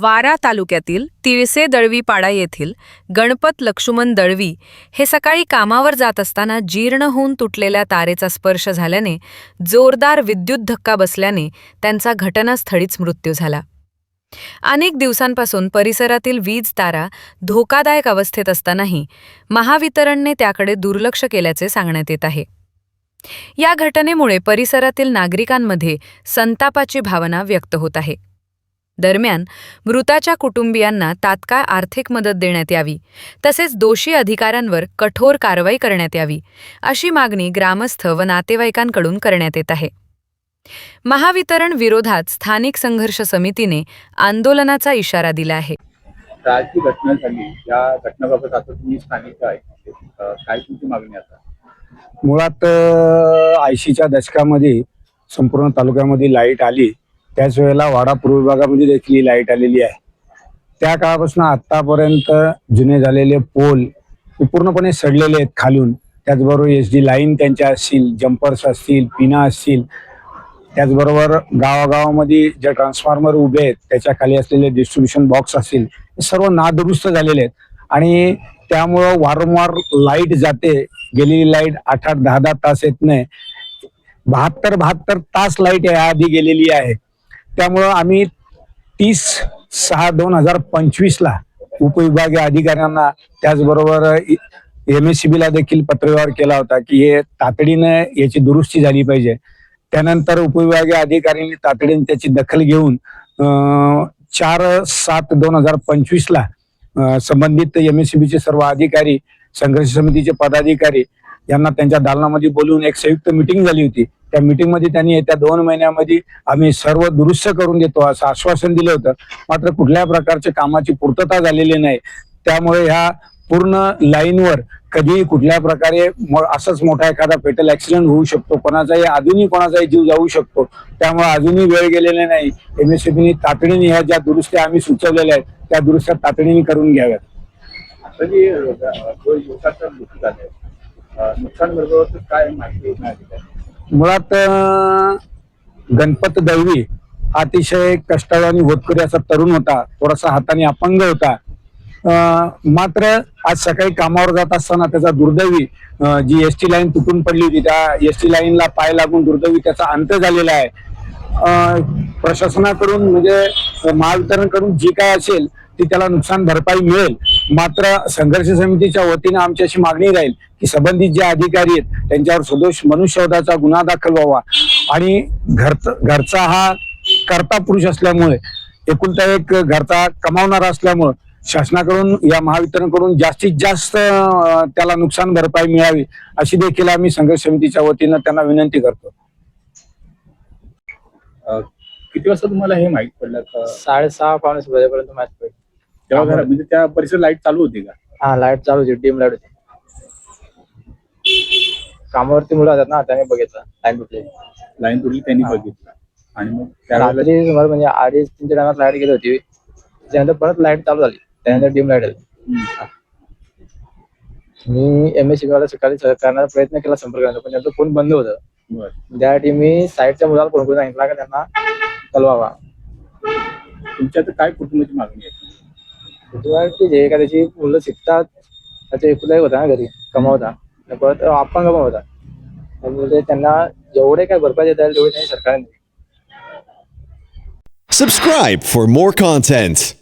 वारा तालुक्यातील तिळसे दळवीपाडा येथील गणपत लक्ष्मण दळवी हे सकाळी कामावर जात असताना जीर्ण होऊन तुटलेल्या तारेचा स्पर्श झाल्याने जोरदार विद्युत धक्का बसल्याने त्यांचा घटनास्थळीच मृत्यू झाला. अनेक दिवसांपासून परिसरातील वीज तारा धोकादायक अवस्थेत असतानाही महावितरणने त्याकडे दुर्लक्ष केल्याचे सांगण्यात येत आहे. या घटनेमुळे परिसरातील नागरिकांमध्ये संतापाची भावना व्यक्त होत आहे. दरम्यान मृताच्या कुटुंबियांना तात्काळ आर्थिक मदत देण्यात यावी तसेच दोषी अधिकाऱ्यांवर कठोर कारवाई करण्यात यावी अशी मागणी ग्रामस्थ व नातेवाईकांकडून करण्यात येत आहे. महावितरण विरोधात स्थानिक संघर्ष समितीने आंदोलनाचा इशारा दिला आहे. घटना झाली. या घटनेबाबत आता तुम्ही स्थानिक आहे. काय तुमची मागणी आता? मुळात ऐंशीच्या दशकामध्ये संपूर्ण तालुक्यामध्ये लाइट आली. त्याच वेळेला वाडा पूर्व विभागामध्ये देखील ही लाइट आलेली आहे. त्या काळापासून आतापर्यंत जुने झालेले पोल हे पूर्णपणे सडलेले आहेत खालून. त्याचबरोबर एस डी लाईन त्यांच्या असतील जम्पर्स असतील पिना असतील. त्याचबरोबर गावागावामध्ये जे ट्रान्सफॉर्मर उभे आहेत त्याच्याखाली असलेले डिस्ट्रीब्युशन बॉक्स असतील हे सर्व नादुरुस्त झालेले आहेत. आणि त्यामुळं वारंवार लाइट जाते. गेलेली लाइट आठ आठ दहा दहा तास येत नाही. बहात्तर बहात्तर तास लाइट याआधी गेलेली आहे. त्यामुळं आम्ही तीस सहा दोन हजार पंचवीसला उपविभागीय अधिकाऱ्यांना त्याचबरोबर एम एस सी बीला देखील पत्रव्यवहार केला होता की हे तातडीनं याची दुरुस्ती झाली पाहिजे. त्यानंतर उपविभागीय अधिकाऱ्यांनी तातडीने त्याची दखल घेऊन चार सात दोन हजार पंचवीसला संबंधित एम एस सी बीचे सर्व अधिकारी संघर्ष समितीचे पदाधिकारी यांना त्यांच्या दालनामध्ये बोलवून एक संयुक्त मिटिंग झाली होती. त्या मिटिंगमध्ये त्यांनी येत्या दोन महिन्यामध्ये आम्ही सर्व दुरुस्त करून देतो असं आश्वासन दिलं होतं. मात्र कुठल्या प्रकारच्या कामाची पूर्तता झालेली नाही. त्यामुळे ह्या पूर्ण लाईनवर कधीही कुठल्या प्रकारे असंच मोठा एखादा फेटल ऍक्सिडेंट होऊ शकतो कोणाचाही अजूनही कोणाचाही जीव जाऊ शकतो त्यामुळे अजूनही वेळ गेलेला नाही. एमएससीबीने तातडीने ह्या ज्या दुरुस्त्या आम्ही सुचवलेल्या आहेत त्या दुरुस्त्या तातडीने करून घ्याव्यात. नुकसान बरोबर काय माहिती मुळात गणपत दळवी अतिशय कष्टाळू आणि होतकरी असा तरुण होता थोडासा हाताने अपंग होता. मात्र आज सकाळी कामावर जात असताना त्याचा दुर्दैवी जी एस टी लाईन तुटून पडली होती त्या एस टी लाईनला पाय लागून दुर्दैवी त्याचा अंत झालेला आहे. प्रशासनाकडून म्हणजे महावितरणकडून जी काय असेल ती त्याला नुकसान भरपाई मिळेल. मात्र संघर्ष समितीच्या वतीनं आमची अशी मागणी राहील की संबंधित जे अधिकारी आहेत त्यांच्यावर सदोष मनुष्यवधाचा गुन्हा दाखल व्हावा. आणि घर घरचा हा कर्ता पुरुष असल्यामुळे एकुलता एक घरचा कमावणारा असल्यामुळे शासनाकडून या महावितरणकडून जास्तीत जास्त त्याला नुकसान भरपाई मिळावी अशी देखील आम्ही संघर्ष समितीच्या वतीनं त्यांना विनंती करतो. किती वाजता तुम्हाला हे माहीत पडलं? साडेसहा पावणे सहा वाजेपर्यंत मॅच पडली. तेव्हा म्हणजे त्या परिसर लाइट चालू होती का? हा लाइट चालू होती डीम लाइट होती. कामावरती मुलं होतात ना त्याने बघितलं लाइट तुटली. लाईन तुटली त्यांनी हा. बघितलं. आणि मग त्यावेळेला रात्री सुमारे म्हणजे अडीच तीनच्या टायमात लाइट गेली होती. त्यानंतर परत लाइट चालू झाली. त्यानंतर डीम लाइट आली. हम्म. मी एम एस वाला सकाळी करण्याचा प्रयत्न केला संपर्क करण्याचा पण त्यांचा फोन बंद होतं. बरं. त्यासाठी मी साईडच्या मुलाला फोन करून सांगितला का त्यांना कलवावा तुमच्या तर काय कुटुंबाची मागणी आहे? एखाद्याची जे मुलं शिकतात त्याचा एकुलाही होता ना घरी कमावता परत आपण कमावता त्यामुळे त्यांना जेवढे काय भरपाई देता येईल तेवढे त्यांनी सरकारने द्यावी. Subscribe for more content.